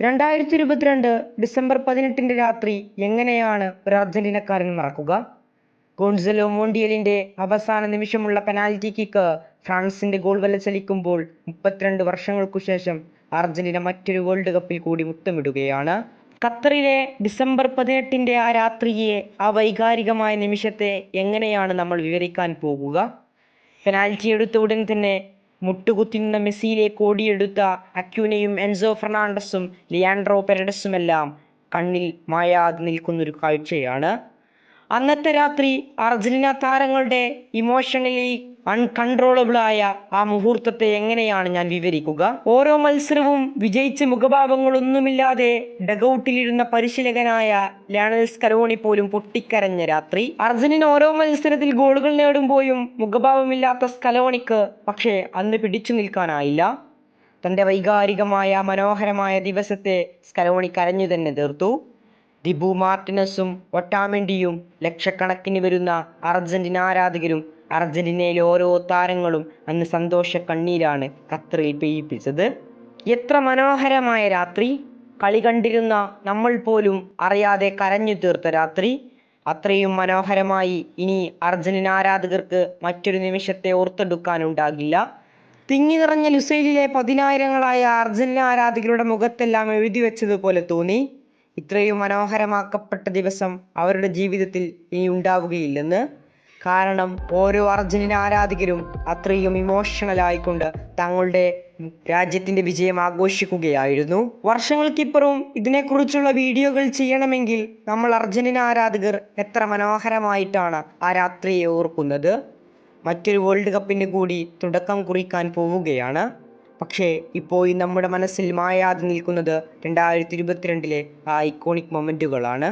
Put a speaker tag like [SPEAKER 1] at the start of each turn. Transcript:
[SPEAKER 1] രണ്ടായിരത്തി ഇരുപത്തിരണ്ട് ഡിസംബർ പതിനെട്ടിന്റെ രാത്രി എങ്ങനെയാണ് ഒരു അർജന്റീനക്കാരൻ മറക്കുക? ഗോൺസലോ മോണ്ടിയലിന്റെ അവസാന നിമിഷമുള്ള പെനാൽറ്റി കിക്ക് ഫ്രാൻസിന്റെ ഗോൾ വല ചലിക്കുമ്പോൾ മുപ്പത്തിരണ്ട് വർഷങ്ങൾക്കു ശേഷം അർജന്റീന മറ്റൊരു വേൾഡ് കപ്പിൽ കൂടി മുത്തമിടുകയാണ്. ഖത്തറിലെ ഡിസംബർ പതിനെട്ടിന്റെ ആ രാത്രിയെ ആ വൈകാരികമായ നിമിഷത്തെ എങ്ങനെയാണ് നമ്മൾ വിവരിക്കാൻ പോകുക? പെനാൽറ്റി എടുത്ത ഉടൻ തന്നെ മുട്ടുകുത്തി നിന്ന മെസ്സിയിലേക്ക് ഓടിയെടുത്ത അക്യൂനയും എൻസോ ഫെർണാണ്ടസും ലിയാൻഡ്രോ പെരഡസുമെല്ലാം കണ്ണിൽ മായാതെ നിൽക്കുന്നൊരു കാഴ്ചയാണ് അന്നത്തെ രാത്രി അർജന്റീന താരങ്ങളുടെ ഇമോഷണലി അൺകൺട്രോളബിൾ ആയ ആ മുഹൂർത്തത്തെ എങ്ങനെയാണ് ഞാൻ വിവരിക്കുക? ഓരോ മത്സരവും വിജയിച്ച് മുഖഭാവങ്ങളൊന്നുമില്ലാതെ ഡഗൌട്ടിലിരുന്ന പരിശീലകനായ ലയണൽ സ്കരോണി പോലും പൊട്ടിക്കരഞ്ഞ രാത്രി അർജന്റീന ഓരോ മത്സരത്തിൽ ഗോളുകൾ നേടുമ്പോഴും മുഖഭാവമില്ലാത്ത സ്കലോണിക്ക് പക്ഷേ അന്ന് പിടിച്ചു നിൽക്കാനായില്ല. തന്റെ വൈകാരികമായ മനോഹരമായ ദിവസത്തെ സ്കലോണി കരഞ്ഞു തന്നെ തീർത്തു. ദിബു മാർട്ടിനസും ഒട്ടാമെൻഡിയും ലക്ഷക്കണക്കിന് വരുന്ന അർജന്റീന ആരാധകരും അർജന്റീനയിലെ ഓരോ താരങ്ങളും അന്ന് സന്തോഷ കണ്ണീരാണ് ഖത്തറിൽ പെയ്യിപ്പിച്ചത്. എത്ര മനോഹരമായ രാത്രി. കളി കണ്ടിരുന്ന നമ്മൾ പോലും അറിയാതെ കരഞ്ഞു തീർത്ത രാത്രി. അത്രയും മനോഹരമായി ഇനി അർജന്റീന ആരാധകർക്ക് മറ്റൊരു നിമിഷത്തെ ഓർത്തെടുക്കാനുണ്ടാകില്ല. തിങ്ങി നിറഞ്ഞ ലുസൈലിലെ പതിനായിരങ്ങളായ അർജന്റീന ആരാധകരുടെ മുഖത്തെല്ലാം എഴുതി വെച്ചതുപോലെ തോന്നി. ഇത്രയും മനോഹരമാക്കപ്പെട്ട ദിവസം അവരുടെ ജീവിതത്തിൽ ഇനി ഉണ്ടാവുകയില്ലെന്ന്. കാരണം ഓരോ അർജന്റീന ആരാധകരും അത്രയും ഇമോഷണൽ ആയിക്കൊണ്ട് തങ്ങളുടെ രാജ്യത്തിന്റെ വിജയം ആഘോഷിക്കുകയായിരുന്നു. വർഷങ്ങൾക്കിപ്പുറവും ഇതിനെക്കുറിച്ചുള്ള വീഡിയോകൾ ചെയ്യണമെങ്കിൽ നമ്മൾ അർജന്റീന ആരാധകർ എത്ര മനോഹരമായിട്ടാണ് ആ രാത്രിയെ ഓർക്കുന്നത്. മറ്റൊരു വേൾഡ് കപ്പിന് കൂടി തുടക്കം കുറിക്കാൻ പോവുകയാണ്. പക്ഷേ ഇപ്പോൾ നമ്മുടെ മനസ്സിൽ മായാതെ നിൽക്കുന്നത് രണ്ടായിരത്തി ഇരുപത്തിരണ്ടിലെ ആ ഐക്കോണിക് മൊമെന്റുകളാണ്